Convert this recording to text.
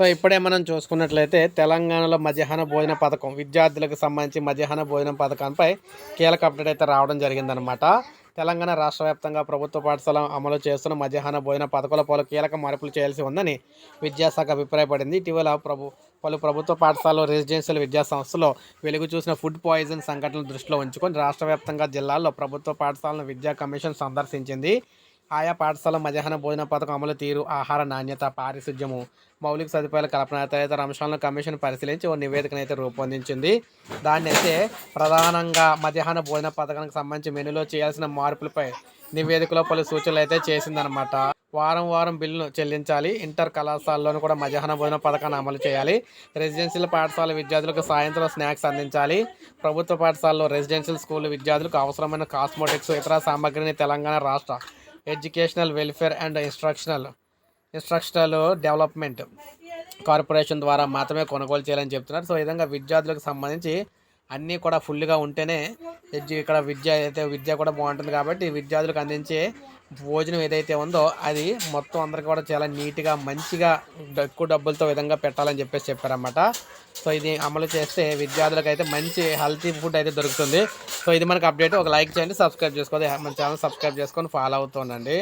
So ఇప్పుడే మనం చూసుకున్నట్లయితే తెలంగాణలో మధ్యాహ్న భోజన పథకం విద్యార్థులకు సంబంధించి మధ్యాహ్న భోజనం పథకంపై కీలక అప్డేట్ అయితే రావడం జరిగిందనమాట తెలంగాణ రాష్ట్ర వ్యాప్తంగా ప్రభుత్వ పాఠశాల అమలు చేస్తున్న మధ్యాహ్న భోజన పథకాల పలు కీలక మార్పులు చేయాల్సి ఉందని విద్యాశాఖ అభిప్రాయపడింది. ఇటీవల ప్రభు పలు ప్రభుత్వ పాఠశాలలో రెసిడెన్షియల్ విద్యా సంస్థలో వెలుగు చూసిన ఫుడ్ పాయిజన్ సంఘటనలు దృష్టిలో ఉంచుకొని రాష్ట్ర వ్యాప్తంగా జిల్లాల్లో ప్రభుత్వ పాఠశాలను విద్యా కమిషన్ సందర్శించింది. ఆయా పాఠశాల మధ్యాహ్న భోజన పథకం అమలు తీరు ఆహార నాణ్యత పారిశుధ్యము మౌలిక సదుపాయాల కల్పన తదితర అంశాలను కమిషన్ పరిశీలించి ఓ నివేదికను అయితే రూపొందించింది. దాన్ని అయితే ప్రధానంగా మధ్యాహ్న భోజన పథకానికి సంబంధించి మెనూలో చేయాల్సిన మార్పులపై నివేదికలో పలు సూచనలు అయితే చేసిందనమాట వారం వారం బిల్లును చెల్లించాలి. ఇంటర్ కళాశాలలోనూ కూడా మధ్యాహ్న భోజన పథకాన్ని అమలు చేయాలి. రెసిడెన్షియల్ పాఠశాల విద్యార్థులకు సాయంత్రం స్నాక్స్ అందించాలి. ప్రభుత్వ పాఠశాలలో రెసిడెన్షియల్ స్కూల్ విద్యార్థులకు అవసరమైన కాస్మోటిక్స్ ఇతర సామాగ్రిని తెలంగాణ రాష్ట్ర educational welfare and instructional instructional development corporation ద్వారా మాత్రమే కొనుగోలు చేయాలని చెప్తున్నారు. సో ఈ విధంగా విద్యార్థులకు సంబంధించి అన్నీ కూడా ఫుల్గా ఉంటేనే ఎడ్యు ఇక్కడ విద్య అయితే విద్య కూడా బాగుంటుంది కాబట్టి విద్యార్థులకు అందించే భోజనం ఏదైతే ఉందో అది మొత్తం అందరికీ కూడా చాలా నీట్గా మంచిగా ఎక్కువ డబ్బులతో విధంగా పెట్టాలని చెప్పేసి చెప్పారన్నమాట. సో ఇది అమలు చేస్తే విద్యార్థులకు అయితే మంచి హెల్తీ ఫుడ్ అయితే దొరుకుతుంది. సో ఇది మనకు అప్డేట్ ఒక లైక్ చేయండి సబ్స్క్రైబ్ చేసుకోండి. మన ఛానల్ సబ్స్క్రైబ్ చేసుకొని ఫాలో అవుతుండండి